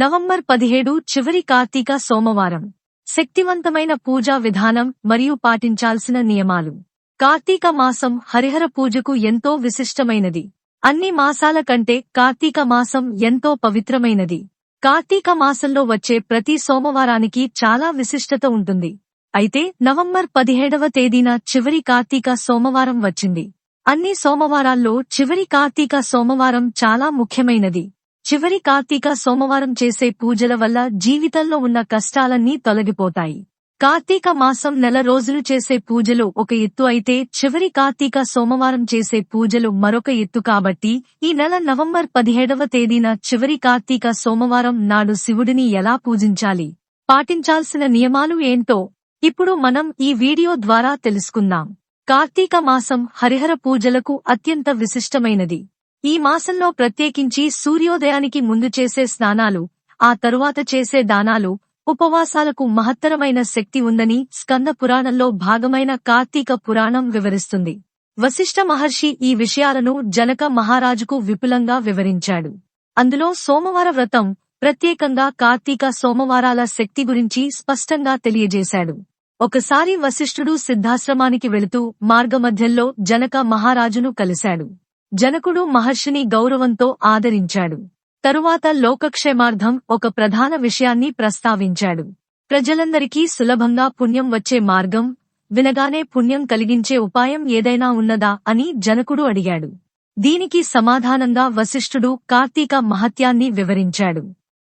November పదిహేడు చివరి కార్తీక సోమవారం. శక్తివంతమైన పూజా విధానం మరియు పాటించాల్సిన నియమాలు. కార్తీక మాసం హరిహర పూజకు ఎంతో విశిష్టమైనది. అన్ని మాసాల కంటే కార్తీక మాసం ఎంతో పవిత్రమైనది. కార్తీక మాసంలో వచ్చే ప్రతి సోమవారానికి చాలా విశిష్టత ఉంటుంది. అయితే నవంబర్ పదిహేడవ తేదీన చివరి కార్తీక సోమవారం వచ్చింది. అన్ని సోమవారాల్లో చివరి కార్తీక సోమవారం చాలా ముఖ్యమైనది. చివరి కార్తీక సోమవారం చేసే పూజల వల్ల జీవితంలో ఉన్న కష్టాలన్నీ తొలగిపోతాయి. కార్తీక మాసం నెల రోజులు చేసే పూజలు ఒక ఎత్తు అయితే చివరి కార్తీక సోమవారం చేసే పూజలు మరొక ఎత్తు కాబట్టి ఈ నెల నవంబర్ పదిహేడవ తేదీన చివరి కార్తీక సోమవారం నాడు శివుడిని ఎలా పూజించాలి? పాటించాల్సిన నియమాలు ఏంటో ఇప్పుడు మనం ఈ వీడియో ద్వారా తెలుసుకుందాం. కార్తీక మాసం హరిహర పూజలకు అత్యంత విశిష్టమైనది. ఈ మాసంలో ప్రత్యేకించి సూర్యోదయానికి ముందు చేసే స్నానాలు ఆ తరువాత చేసే దానాలు ఉపవాసాలకు మహత్తరమైన శక్తి ఉందని స్కంద పురాణంలో భాగమైన కార్తీక పురాణం వివరిస్తుంది. వశిష్ఠ మహర్షి ఈ విషయాలను జనక మహారాజుకు విపులంగా వివరించాడు. అందులో సోమవార వ్రతం ప్రత్యేకంగా కార్తీక సోమవారాల శక్తి గురించి స్పష్టంగా తెలియజేశాడు. ఒకసారి వశిష్ఠుడు సిద్ధాశ్రమానికి వెళుతూ మార్గమధ్యంలో జనక మహారాజును కలిశాడు. జనకుడు మహర్షిని గౌరవంతో ఆదరించాడు. తరువాత లోకక్షేమార్థం ఒక ప్రధాన విషయాన్ని ప్రస్తావించాడు. ప్రజలందరికీ సులభంగా పుణ్యం వచ్చే మార్గం వినగానే పుణ్యం కలిగించే ఉపాయం ఏదైనా ఉన్నదా అని జనకుడు అడిగాడు. దీనికి సమాధానంగా వశిష్ఠుడు కార్తీక మహత్యాన్ని వివరించాడు.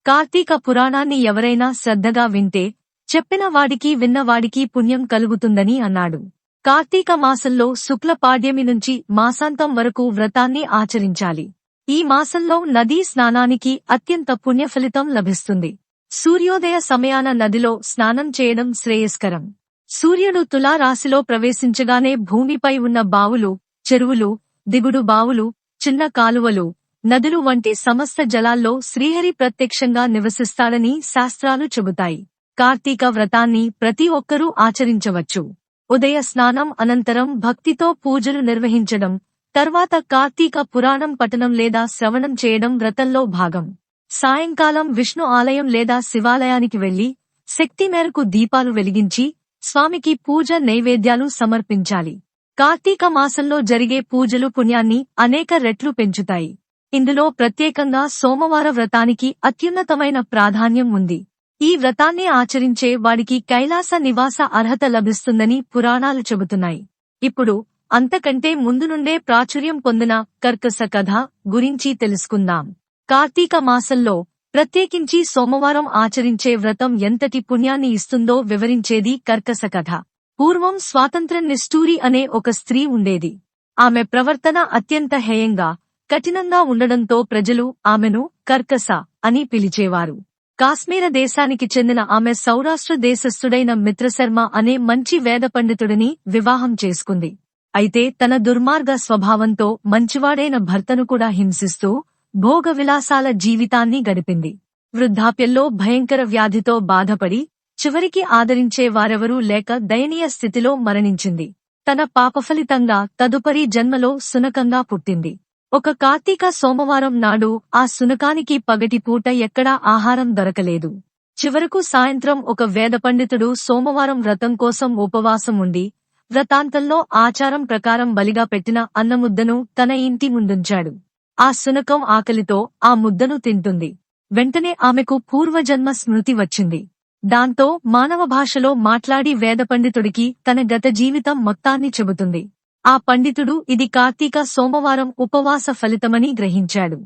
కార్తీక పురాణాన్ని ఎవరైనా శ్రద్ధగా వింటే చెప్పిన వాడికి విన్నవాడికి పుణ్యం కలుగుతుందని అన్నాడు. కార్తీక మాసంలో శుక్ల పాడ్యమి నుంచి మాసాంతం వరకు వ్రతాన్ని ఆచరించాలి. ఈ మాసంలో నదీ స్నానానికి అత్యంత పుణ్యఫలితం లభిస్తుంది. సూర్యోదయ సమయాన నదిలో స్నానం చేయడం శ్రేయస్కరం. సూర్యుడు తులారాశిలో ప్రవేశించగానే భూమిపై ఉన్న బావులు చెరువులు దిగుడు బావులు చిన్న కాలువలు నదులు వంటి సమస్త జలాల్లో శ్రీహరి ప్రత్యక్షంగా నివసిస్తాడని శాస్త్రాలు చెబుతాయి. కార్తీక వ్రతాన్ని ప్రతి ఒక్కరూ ఆచరించవచ్చు. ఉదయ స్నానం అనంతరం భక్తితో పూజలు నిర్వహించడం తర్వాత కార్తీక పురాణం పఠనం లేదా శ్రవణం చేయడం వ్రతంలో భాగం. సాయంకాలం విష్ణు ఆలయం లేదా శివాలయానికి వెళ్ళి శక్తి మేరకు దీపాలు వెలిగించి స్వామికి పూజ నైవేద్యాలు సమర్పించాలి. కార్తీక మాసంలో జరిగే పూజలు పుణ్యాన్ని అనేక రెట్లు పెంచుతాయి. ఇందులో ప్రత్యేకంగా సోమవార వ్రతానికి అత్యున్నతమైన ప్రాధాన్యం ఉంది. ఈ వ్రతాన్ని ఆచరించే వాడికి కైలాస నివాస అర్హత లభిస్తుందని పురాణాలు చెబుతున్నాయి. ఇప్పుడు అంతకంటే ముందు నుండే ప్రాచుర్యం పొందిన కర్కస కథ గురించి తెలుసుకుందాం. కార్తీక మాసంలో ప్రత్యేకించి సోమవారం ఆచరించే వ్రతం ఎంతటి పుణ్యాన్ని ఇస్తుందో వివరించేది కర్కస కథ. పూర్వం స్వాతంత్ర నిష్ఠూరి అనే ఒక స్త్రీ ఉండేది. ఆమె ప్రవర్తన అత్యంత హేయంగా కఠినంగా ఉండడంతో ప్రజలు ఆమెను కర్కస అని పిలిచేవారు. కాశ్మీర దేశానికి చెందిన ఆమె సౌరాష్ట్ర దేశస్థుడైన మిత్రశర్మ అనే మంచి వేద పండితుడిని వివాహం చేసుకుంది. అయితే తన దుర్మార్గ స్వభావంతో మంచివాడైన భర్తను కూడా హింసిస్తూ భోగ విలాసాల జీవితాన్ని గడిపింది. వృద్ధాప్యంలో భయంకర వ్యాధితో బాధపడి చివరికి ఆదరించే వారెవరూ లేక దయనీయ స్థితిలో మరణించింది. తన పాపఫలితంగా తదుపరి జన్మలో సునకంగా పుట్టింది. ఒక కార్తీక సోమవారం నాడు ఆ సునకానికి పగటిపూట ఎక్కడా ఆహారం దొరకలేదు. చివరకు సాయంత్రం ఒక వేద పండితుడు సోమవారం వ్రతం కోసం ఉపవాసం ఉండి వ్రతాంతంలో ఆచారం ప్రకారం బలిగా పెట్టిన అన్నముద్దను తన ఇంటి ముందుంచాడు. ఆ సునకం ఆకలితో ఆ ముద్దను తింటుంది. వెంటనే ఆమెకు పూర్వజన్మ స్మృతి వచ్చింది. దాంతో మానవ భాషలో మాట్లాడి వేద పండితుడికి తన గత జీవితం మొత్తాన్ని చెబుతుంది. ఆ పండితుడు ఇది కార్తీక సోమవారం ఉపవాస ఫలితమని గ్రహించాడు.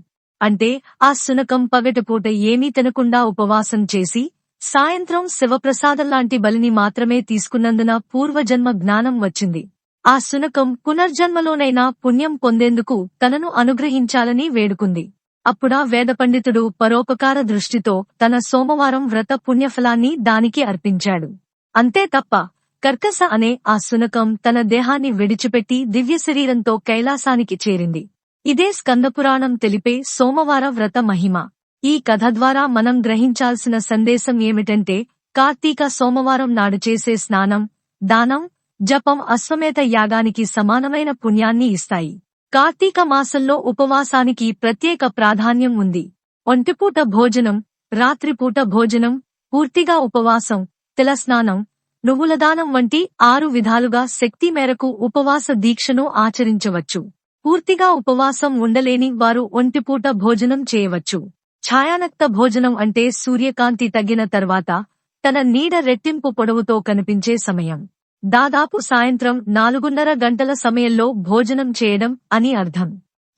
అంటే ఆ సునకం పగటిపూట ఏమీ తినకుండా ఉపవాసం చేసి సాయంత్రం శివప్రసాదంలాంటి బలిని మాత్రమే తీసుకున్నందున పూర్వజన్మ జ్ఞానం వచ్చింది. ఆ సునకం పునర్జన్మలోనైనా పుణ్యం పొందేందుకు తనను అనుగ్రహించాలని వేడుకుంది. అప్పుడా వేద పండితుడు పరోపకార దృష్టితో తన సోమవారం వ్రత పుణ్యఫలాన్ని దానికి అర్పించాడు. అంతే తప్ప కర్కస అనే ఆ సునకం తన దేహాన్ని విడిచిపెట్టి దివ్య శరీరంతో కైలాసానికి చేరింది. ఇదే స్కందపురాణం తెలిపే సోమవార వ్రత మహిమ. ఈ కథ ద్వారా మనం గ్రహించాల్సిన సందేశం ఏమిటంటే కార్తీక సోమవారం నాడు చేసే స్నానం దానం జపం అశ్వమేధ యాగానికి సమానమైన పుణ్యాన్ని ఇస్తాయి. కార్తీక మాసంలో ఉపవాసానికి ప్రత్యేక ప్రాధాన్యం ఉంది. ఒంటిపూట భోజనం రాత్రిపూట భోజనం పూర్తిగా ఉపవాసం తిలస్నానం నువ్వుల దానం వంటి ఆరు విధాలుగా శక్తి మేరకు ఉపవాస దీక్షను ఆచరించవచ్చు. పూర్తిగా ఉపవాసం ఉండలేని వారు ఒంటిపూట భోజనం చేయవచ్చు. ఛాయానక్త భోజనం అంటే సూర్యకాంతి తగ్గిన తర్వాత తన నీడ రెట్టింపు పొడవుతో కనిపించే సమయం. దాదాపు సాయంత్రం నాలుగున్నర గంటల సమయంలో భోజనం చేయడం అని అర్థం.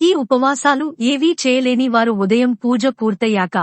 ఈ ఉపవాసాలు ఏవీ చేయలేని వారు ఉదయం పూజ పూర్తయ్యాక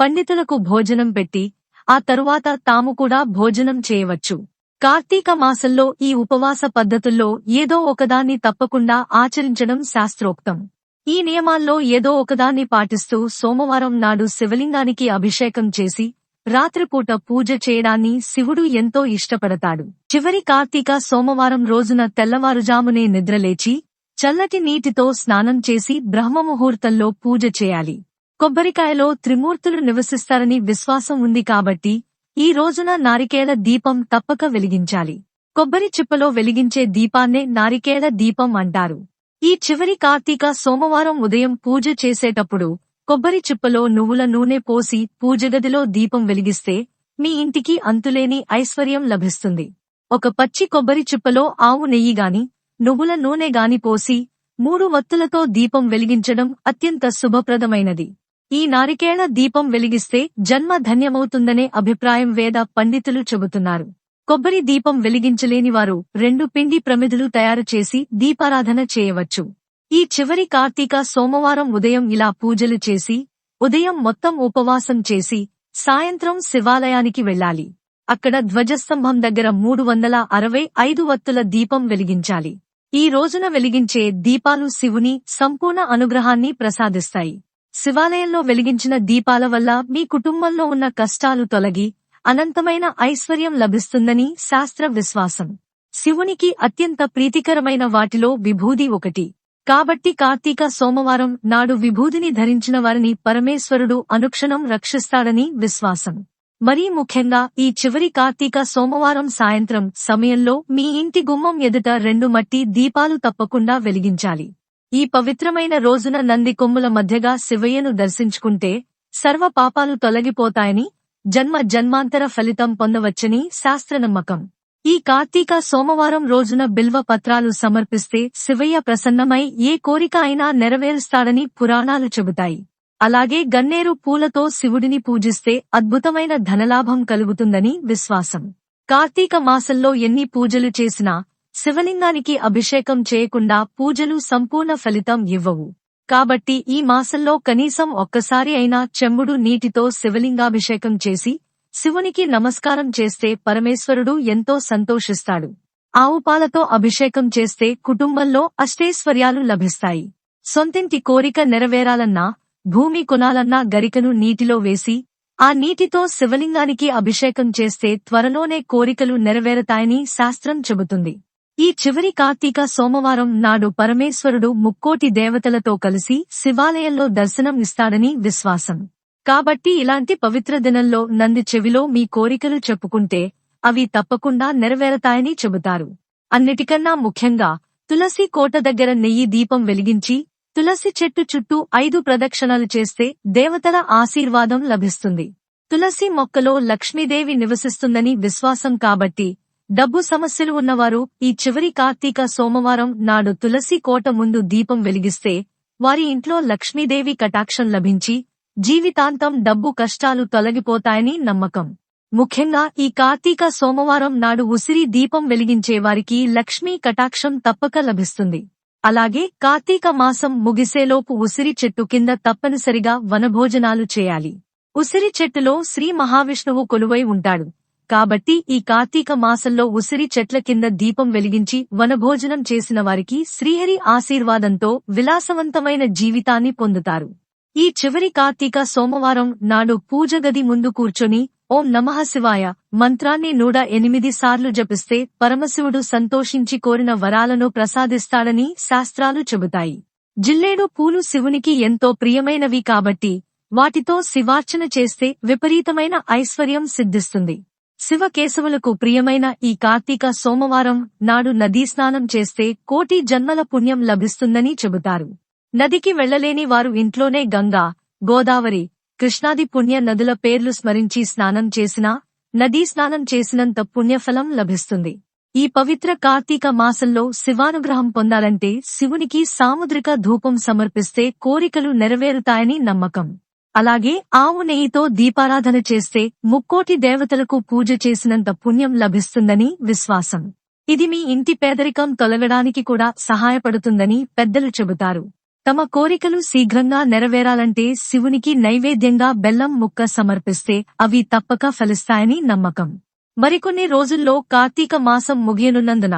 పండితులకు భోజనం పెట్టి ఆ తరువాత తాము కూడా భోజనం చేయవచ్చు. కార్తీక మాసంలో ఈ ఉపవాస పద్ధతుల్లో ఏదో ఒకదాన్ని తప్పకుండా ఆచరించడం శాస్త్రోక్తం. ఈ నియమాల్లో ఏదో ఒకదాన్ని పాటిస్తూ సోమవారం నాడు శివలింగానికి అభిషేకం చేసి రాత్రిపూట పూజ చేయడాన్ని శివుడు ఎంతో ఇష్టపడతాడు. చివరి కార్తీక సోమవారం రోజున తెల్లవారుజామునే నిద్రలేచి చల్లటి నీటితో స్నానం చేసి బ్రహ్మముహూర్తంలో పూజ చేయాలి. కొబ్బరికాయలో త్రిమూర్తులు నివసిస్తారని విశ్వాసం ఉంది కాబట్టి ఈ రోజున నారికేల దీపం తప్పక వెలిగించాలి. కొబ్బరి చిప్పలో వెలిగించే దీపాన్నే నారికేల దీపం అంటారు. ఈ చివరి కార్తీక సోమవారం ఉదయం పూజ చేసేటప్పుడు కొబ్బరి చిప్పలో నువ్వుల నూనె పోసి పూజగదిలో దీపం వెలిగిస్తే మీ ఇంటికి అంతులేని ఐశ్వర్యం లభిస్తుంది. ఒక పచ్చి కొబ్బరి చిప్పలో ఆవు నెయ్యి గాని నువ్వుల నూనె గాని పోసి మూడు వత్తులతో దీపం వెలిగించడం అత్యంత శుభప్రదమైనది. ఈ నారికేళ దీపం వెలిగిస్తే జన్మ ధన్యమవుతుందనే అభిప్రాయం వేద పండితులు చెబుతున్నారు. కొబ్బరి దీపం వెలిగించలేనివారు రెండు పిండి ప్రమిదులు తయారు చేసి దీపారాధన చేయవచ్చు. ఈ చివరి కార్తీక సోమవారం ఉదయం ఇలా పూజలు చేసి ఉదయం మొత్తం ఉపవాసం చేసి సాయంత్రం శివాలయానికి వెళ్ళాలి. అక్కడ ధ్వజస్తంభం దగ్గర మూడు వందల అరవై ఐదు వత్తుల దీపం వెలిగించాలి. ఈ రోజున వెలిగించే దీపాలు శివుని సంపూర్ణ అనుగ్రహాన్ని ప్రసాదిస్తాయి. శివాలయంలో వెలిగించిన దీపాల వల్ల మీ కుటుంబంలో ఉన్న కష్టాలు తొలగి అనంతమైన ఐశ్వర్యం లభిస్తుందని శాస్త్ర విశ్వాసం. శివునికి అత్యంత ప్రీతికరమైన వాటిలో విభూది ఒకటి. కాబట్టి కార్తీక సోమవారం నాడు విభూదిని ధరించిన వారిని పరమేశ్వరుడు అనుక్షణం రక్షిస్తాడని విశ్వాసం. మరీ ముఖ్యంగా ఈ చివరి కార్తీక సోమవారం సాయంత్రం సమయంలో మీ ఇంటి గుమ్మం ఎదుట రెండు మట్టి దీపాలు తప్పకుండా వెలిగించాలి. ఈ పవిత్రమైన రోజున నంది కొమ్ముల మధ్యగా శివయ్యను దర్శించుకుంటే సర్వ పాపాలు తొలగిపోతాయని జన్మ జన్మాంతర ఫలితం పొందవచ్చని శాస్త్రనమ్మకం. ఈ కార్తీక సోమవారం రోజున బిల్వ పత్రాలు సమర్పిస్తే శివయ్య ప్రసన్నమై ఏ కోరిక అయినా నెరవేరుస్తాడని పురాణాలు చెబుతాయి. అలాగే గన్నేరు పూలతో శివుడిని పూజిస్తే అద్భుతమైన ధనలాభం కలుగుతుందని విశ్వాసం. కార్తీక మాసంలో ఎన్ని పూజలు చేసినా శివలింగానికి అభిషేకం చేయకుండా పూజలు సంపూర్ణ ఫలితం ఇవ్వవు. కాబట్టి ఈ మాసంలో కనీసం ఒక్కసారి అయినా చెంబుడు నీటితో శివలింగాభిషేకం చేసి శివునికి నమస్కారం చేస్తే పరమేశ్వరుడు ఎంతో సంతోషిస్తాడు. ఆవుపాలతో అభిషేకం చేస్తే కుటుంబంలో అష్టైశ్వర్యాలు లభిస్తాయి. సొంతింటి కోరిక నెరవేరాలన్నా భూమి కొనాలన్నా గరికను నీటిలో వేసి ఆ నీటితో శివలింగానికి అభిషేకం చేస్తే త్వరలోనే కోరికలు నెరవేరతాయని శాస్త్రం చెబుతుంది. ఈ చివరి కార్తీక సోమవారం నాడు పరమేశ్వరుడు ముక్కోటి దేవతలతో కలిసి శివాలయంలో దర్శనం ఇస్తాడని విశ్వాసం. కాబట్టి ఇలాంటి పవిత్ర దినంలో నంది చెవిలో మీ కోరికలు చెప్పుకుంటే అవి తప్పకుండా నెరవేరతాయని చెబుతారు. అన్నిటికన్నా ముఖ్యంగా తులసి కోట దగ్గర నెయ్యి దీపం వెలిగించి తులసి చెట్టు చుట్టూ ఐదు ప్రదక్షిణలు చేస్తే దేవతల ఆశీర్వాదం లభిస్తుంది. తులసి మొక్కలో లక్ష్మీదేవి నివసిస్తుందని విశ్వాసం కాబట్టి డబ్బు సమస్యలు ఉన్నవారు ఈ చివరి కార్తీక సోమవారం నాడు తులసి కోట ముందు దీపం వెలిగిస్తే వారి ఇంట్లో లక్ష్మీదేవి కటాక్షం లభించి జీవితాంతం డబ్బు కష్టాలు తొలగిపోతాయని నమ్మకం. ముఖ్యంగా ఈ కార్తీక సోమవారం నాడు ఉసిరి దీపం వెలిగించే వారికి లక్ష్మీ కటాక్షం తప్పక లభిస్తుంది. అలాగే కార్తీక మాసం ముగిసేలోపు ఉసిరి చెట్టు కింద తప్పనిసరిగా వనభోజనాలు చేయాలి. ఉసిరి చెట్టులో శ్రీ మహావిష్ణువు కొలువై ఉంటాడు. కాబట్టి ఈ కార్తీక మాసంలో ఉసిరి చెట్ల కింద దీపం వెలిగించి వనభోజనం చేసిన వారికి శ్రీహరి ఆశీర్వాదంతో విలాసవంతమైన జీవితాన్ని పొందుతారు. ఈ చివరి కార్తీక సోమవారం నాడు పూజగది ముందు కూర్చొని ఓం నమః శివాయ మంత్రాన్ని నూట ఎనిమిది సార్లు జపిస్తే పరమశివుడు సంతోషించి కోరిన వరాలను ప్రసాదిస్తాడని శాస్త్రాలు చెబుతాయి. జిల్లేడు పూలు శివునికి ఎంతో ప్రియమైనవి కాబట్టి వాటితో శివార్చన చేస్తే విపరీతమైన ఐశ్వర్యం సిద్ధిస్తుంది. శివకేశవులకు ప్రియమైన ఈ కార్తీక సోమవారం నాడు నదీ స్నానం చేస్తే కోటి జన్మల పుణ్యం లభిస్తుందని చెబుతారు. నదికి వెళ్ళలేని వారు ఇంట్లోనే గంగా గోదావరి కృష్ణాది పుణ్య నదుల పేర్లు స్మరించి స్నానం చేసినా నదీ స్నానం చేసినంత పుణ్యఫలం లభిస్తుంది. ఈ పవిత్ర కార్తీక మాసంలో శివానుగ్రహం పొందాలంటే శివునికి సాముద్రిక ధూపం సమర్పిస్తే కోరికలు నెరవేరుతాయని నమ్మకం. అలాగే ఆవు నెయ్యితో దీపారాధన చేస్తే ముక్కోటి దేవతలకు పూజ చేసినంత పుణ్యం లభిస్తుందని విశ్వాసం. ఇది మీ ఇంటి పేదరికం తొలగడానికి కూడా సహాయపడుతుందని పెద్దలు చెబుతారు. తమ కోరికలు శీఘ్రంగా నెరవేరాలంటే శివునికి నైవేద్యంగా బెల్లం ముక్క సమర్పిస్తే అవి తప్పక ఫలిస్తాయని నమ్మకం. మరికొన్ని రోజుల్లో కార్తీక మాసం ముగియనున్నందున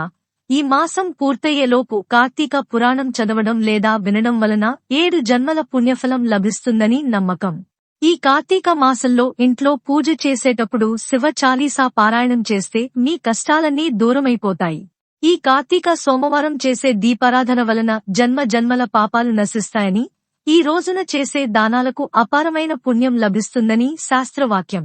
ఈ మాసం పూర్తయ్యేలోపు కార్తీక పురాణం చదవడం లేదా వినడం వలన ఏడు జన్మల పుణ్యఫలం లభిస్తుందని నమ్మకం. ఈ కార్తీక మాసంలో ఇంట్లో పూజ చేసేటప్పుడు శివ చాలీసా పారాయణం చేస్తే మీ కష్టాలన్నీ దూరమైపోతాయి. ఈ కార్తీక సోమవారం చేసే దీపారాధన వలన జన్మ జన్మల పాపాలు నశిస్తాయని ఈ రోజున చేసే దానాలకు అపారమైన పుణ్యం లభిస్తుందని శాస్త్రవాక్యం.